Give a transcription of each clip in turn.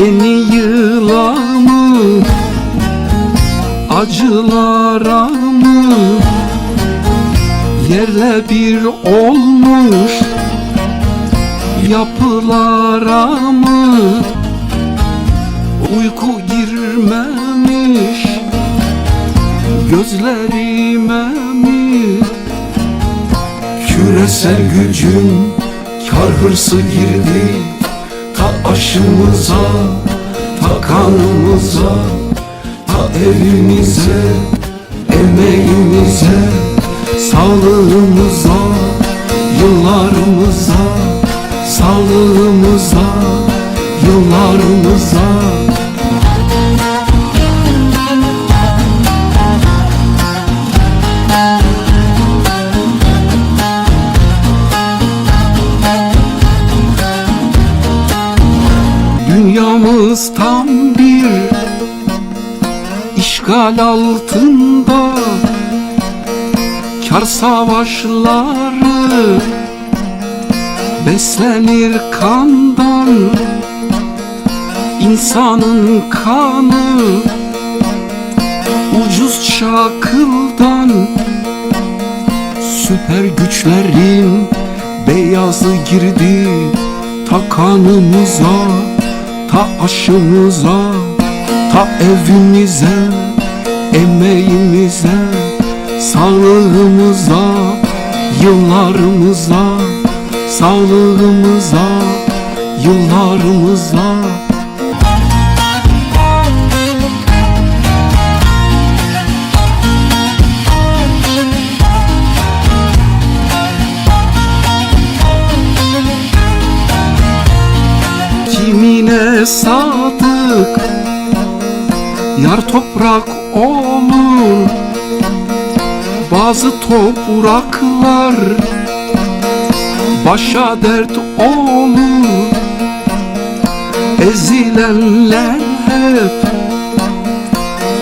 Yeni yıla mı? Acılara mı? Yerle bir olmuş. Yapılara mı? Uyku girmemiş. Gözlerime mi? Küresel gücün kar hırsı girdi Ta aşımıza, ta kanımıza Ta evimize, emeğimize Sağlığımıza, yıllarımıza Sağlığımıza, yıllarımıza Dünyamız tam bir işgal altında Kar savaşları beslenir kandan İnsanın kanı. Ucuz çakıldan Süper güçlerin beyazı girdi ta kanımıza Ta aşımıza, ta evimize, emeğimize Sağlığımıza, yıllarımıza Sağlığımıza, yıllarımıza Sadık. Yar toprak olur Bazı topraklar Başa dert olur. Ezilenler hep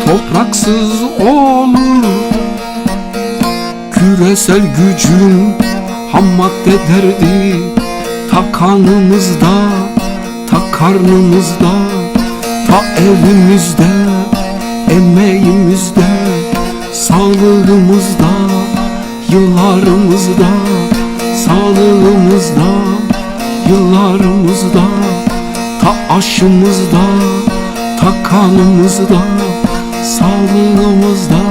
Topraksız olur. Küresel gücün ham madde derdi Ta ta karnımızda Ta evimizde, emeğimizde Sağlığımızda, yıllarımızda Sağlığımızda, yıllarımızda Ta aşımızda, ta kanımızda Sağlığımızda